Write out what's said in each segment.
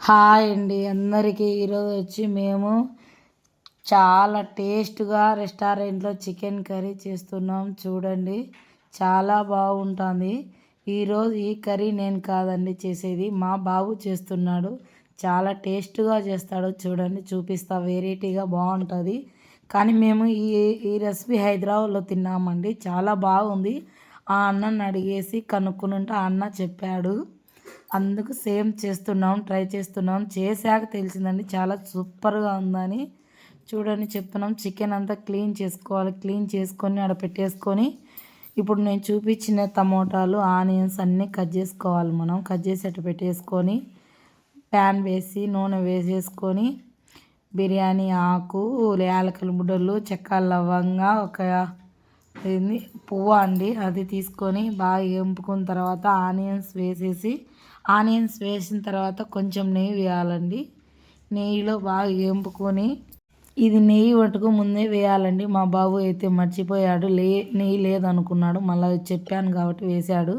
Hi అండి. అందరికీ ఈరోజు వచ్చి మేము చాలా టేస్ట్గా రెస్టారెంట్లో చికెన్ కర్రీ చేస్తున్నాం. చూడండి చాలా బాగుంటుంది. ఈరోజు ఈ కర్రీ నేను కాదండి చేసేది. మా బాబు చేస్తున్నాడు. చాలా టేస్ట్గా చేస్తాడు. చూడండి చూపిస్తా. వెరైటీగా బాగుంటుంది. కానీ మేము ఈ ఈ రెసిపీ హైదరాబాద్లో తిన్నామండి. చాలా బాగుంది. ఆ అన్నని అడిగేసి కనుక్కుని ఉంటే ఆ అన్న చెప్పాడు. అందుకు సేమ్ చేస్తున్నాం ట్రై చేస్తున్నాం. చేశాక తెలిసిందండి చాలా సూపర్గా ఉందని. చూడండి చెప్తున్నాం. చికెన్ అంతా క్లీన్ చేసుకోవాలి క్లీన్ చేసుకొని ఆడ పెట్టేసుకొని ఇప్పుడు నేను చూపించిన టమోటాలు ఆనియన్స్ అన్నీ కట్ చేసుకోవాలి మనం. కట్ చేసి పెట్టేసుకొని ప్యాన్ వేసి నూనె వేసేసుకొని బిర్యానీ ఆకు యాలకల బుడ్డలు చెక్క లవంగా ఒక ఏంది? పువ్వు అండి? అది తీసుకొని బాగా ఎంపుకున్న తర్వాత ఆనియన్స్ వేసేసి ఆనియన్స్ వేసిన తర్వాత కొంచెం నెయ్యి వేయాలండి. నెయ్యిలో బాగా ఎంపుకొని ఇది నెయ్యి పట్టుకు ముందే వేయాలండి. మా బాబు అయితే మర్చిపోయాడు. లే నెయ్యి లేదనుకున్నాడు. మళ్ళీ చెప్పాను కాబట్టి వేశాడు.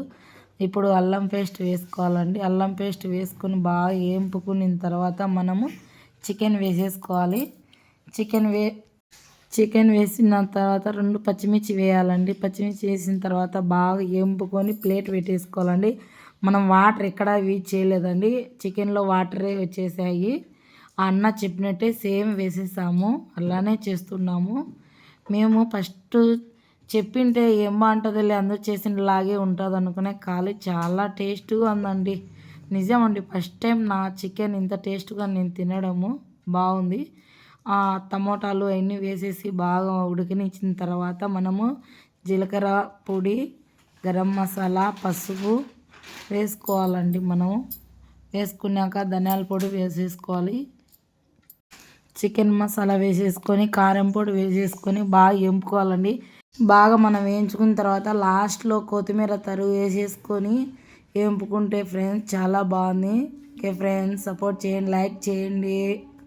ఇప్పుడు అల్లం పేస్ట్ వేసుకోవాలండి. అల్లం పేస్ట్ వేసుకొని బాగా ఏంపుకున్న తర్వాత మనము చికెన్ వేసేసుకోవాలి. చికెన్ వే చికెన్ వేసిన తర్వాత రెండు పచ్చిమిర్చి వేయాలండి. పచ్చిమిర్చి వేసిన తర్వాత బాగా ఎంపుకొని ప్లేట్ పెట్టేసుకోవాలండి. మనం వాటర్ ఎక్కడ యూజ్ చేయలేదండి. చికెన్లో వాటరే వచ్చేసాయి. అన్న చెప్పినట్టే సేమ్ వేసేసాము. అలానే చేస్తున్నాము. మేము ఫస్ట్ చెప్పింటే ఏం బాగుంటుందిలే అందరూ చేసినలాగే ఉంటుంది అనుకునే ఖాళీ చాలా టేస్ట్గా ఉందండి. నిజమండి ఫస్ట్ టైం నా చికెన్ ఇంత టేస్ట్గా నేను తినడము. బాగుంది. టమోటాలు అవన్నీ వేసేసి బాగా ఉడికినిచ్చిన తర్వాత మనము జీలకర్ర పొడి గరం మసాలా పసుపు వేసుకోవాలండి మనం వేసుకున్నాక ధనియాల పొడి వేసేసుకోవాలి. చికెన్ మసాలా వేసేసుకొని కారం పొడి వేసేసుకొని బాగా ఎంపుకోవాలండి. బాగా మనం వేయించుకున్న తర్వాత లాస్ట్లో కొత్తిమీర తరుగు వేసేసుకొని ఎంపుకుంటే ఫ్రెండ్స్ చాలా బాగుంది. ఓకే ఫ్రెండ్స్ సపోర్ట్ చేయండి లైక్ చేయండి.